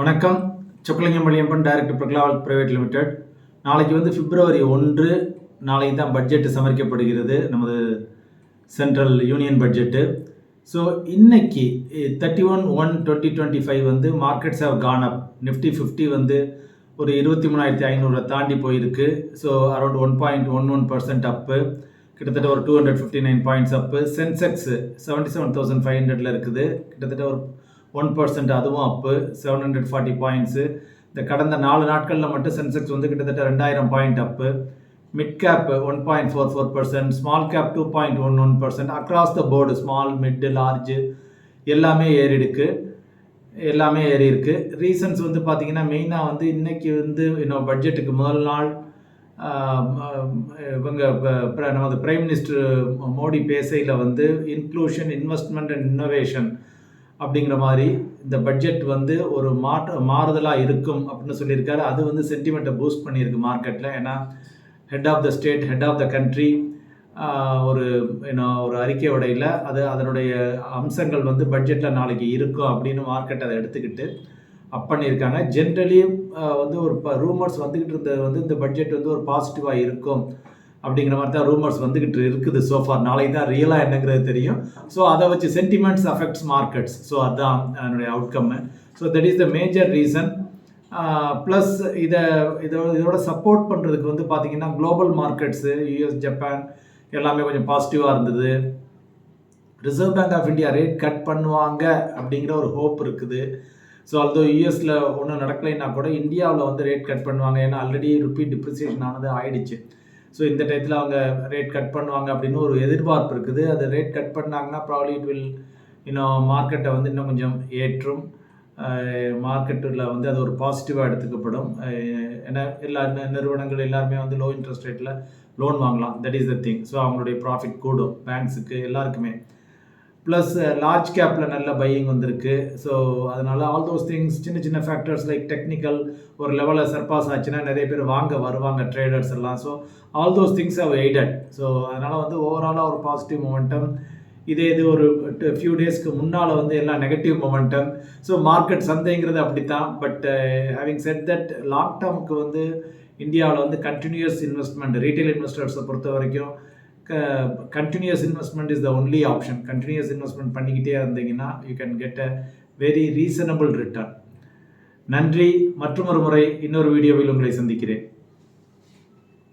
வணக்கம். சொக்கலிங்கம் டைரக்டர் பிரகலாவல் private limited நாளைக்கு வந்து பிப்ரவரி ஒன்று நாளைக்கு தான் பட்ஜெட்டு சமர்க்கப்படுகிறது. நமது சென்ட்ரல் யூனியன் பட்ஜெட்டு ஸோ இன்னைக்கு thirty one one twenty twenty five வந்து markets of gone up Nifty fifty வந்து ஒரு இருபத்தி மூணாயிரத்தி ஐநூறுரை தாண்டி போயிருக்கு. So around one point one one percent up கிட்டத்தட்ட ஒரு two hundred fifty nine points up Sensex seventy seven thousand five ஹண்ட்ரட்ல இருக்குது. கிட்டத்தட்ட ஒரு ஒன் பர்சன்ட் அதுவும் up seven hundred forty points இந்த கடந்த நாலு நாட்களில் மட்டும் சென்செக்ஸ் வந்து கிட்டத்தட்ட ரெண்டாயிரம் point up mid cap one point four four percent small cap two point one one percent across the board small mid large எல்லாமே ஏறிடுக்கு எல்லாமே ஏறி இருக்குது ரீசன்ஸ் வந்து பார்த்திங்கன்னா மெயினாக வந்து இன்றைக்கி வந்து இன்னும் பட்ஜெட்டுக்கு முதல் நாள் இவங்க நமது பிரைம் மினிஸ்டர் மோடி பேசையில் வந்து இன்க்ளூஷன் இன்வெஸ்ட்மெண்ட் அண்ட் இன்னோவேஷன் அப்படிங்கிற மாதிரி இந்த பட்ஜெட் வந்து ஒரு மாற்ற மாறுதலாக இருக்கும் அப்படின்னு சொல்லியிருக்காரு. அது வந்து சென்டிமெண்ட்டை பூஸ்ட் பண்ணியிருக்கு மார்க்கெட்டில் ஏன்னா head of the state head of the country ஒரு என்ன ஒரு அறிக்கை உடையில் அது அதனுடைய அம்சங்கள் வந்து பட்ஜெட்டில் நாளைக்கு இருக்கும் அப்படின்னு மார்க்கெட் அதை எடுத்துக்கிட்டு அப் பண்ணியிருக்காங்க. ஜென்ரலி வந்து ஒரு ரூமர்ஸ் வந்துக்கிட்டு இருந்தது வந்து இந்த பட்ஜெட் வந்து ஒரு பாசிட்டிவாக இருக்கும். அப்படிங்கிற மாதிரி தான் ரூமர்ஸ் வந்துக்கிட்டு இருக்குது சோஃபார் நாளைக்கு தான் ரியலாக என்னங்கிறது தெரியும். ஸோ அதை வச்சு சென்டிமெண்ட்ஸ் அஃபெக்ட்ஸ் மார்க்கெட்ஸ் ஸோ அதுதான் என்னுடைய outcome so that is the major reason plus இதை இதோட இதோட சப்போர்ட் பண்ணுறதுக்கு வந்து பார்த்தீங்கன்னா குளோபல் மார்க்கெட்ஸு யூஎஸ் ஜப்பான் எல்லாமே கொஞ்சம் பாசிட்டிவாக இருந்தது. Reserve bank of India rate cut பண்ணுவாங்க அப்படிங்கிற ஒரு ஹோப் இருக்குது. ஸோ although யூஎஸில் ஒன்றும் நடக்கலைன்னா கூட இந்தியாவில் வந்து ரேட் கட் பண்ணுவாங்க. ஏன்னா ஆல்ரெடி ருப்பி டிப்ரிசியேஷன் ஆனது ஆயிடுச்சு. ஸோ இந்த டயத்தில் அவங்க ரேட் கட் பண்ணுவாங்க அப்படின்னு ஒரு எதிர்பார்ப்பு இருக்குது. அது ரேட் கட் பண்ணாங்கன்னா ப்ராப்ளி இட் வில் இன்னும் மார்க்கெட்டை வந்து இன்னும் கொஞ்சம் ஏற்றும். மார்க்கெட்டில் வந்து அது ஒரு பாசிட்டிவாக எடுத்துக்கப்படும். ஏன்னா எல்லா நிறுவனங்கள் எல்லாருமே வந்து லோ இன்ட்ரெஸ்ட் ரேட்டில் லோன் வாங்கலாம். That is the thing so அவங்களுடைய ப்ராஃபிட் கூடும். பேங்க்ஸுக்கு எல்லாருக்குமே. ப்ளஸ் லார்ஜ் கேப்பில் நல்ல பையிங் வந்திருக்கு. ஸோ அதனால் ஆல் தோஸ் திங்ஸ் சின்ன சின்ன ஃபேக்டர்ஸ் லைக் டெக்னிக்கல் ஒரு லெவலில் சர்பாஸ் ஆச்சுன்னா நிறைய பேர் வாங்க வருவாங்க ட்ரேடர்ஸ் எல்லாம். So all those things have aided so அதனால் வந்து ஓவராலாக ஒரு பாசிட்டிவ் மொமெண்டம் இதே இது ஒரு ஃபியூ டேஸ்க்கு முன்னால் வந்து எல்லாம் நெகட்டிவ் மொமெண்டம் ஸோ மார்க்கெட் சந்தைங்கிறது அப்படித்தான். But having set that long டேர்முக்கு வந்து இந்தியாவில் வந்து கண்டினியூஸ் இன்வெஸ்ட்மெண்ட் ரீட்டைல் இன்வெஸ்டர்ஸை பொறுத்த வரைக்கும் continuous investment is the only option continuous investment பண்ணிக்கிட்டே இருந்தீங்கன்னா you can get a very reasonable return நன்றி. மற்றொரு முறை இன்னொரு வீடியோவில் உங்களை சந்திக்கிறேன்.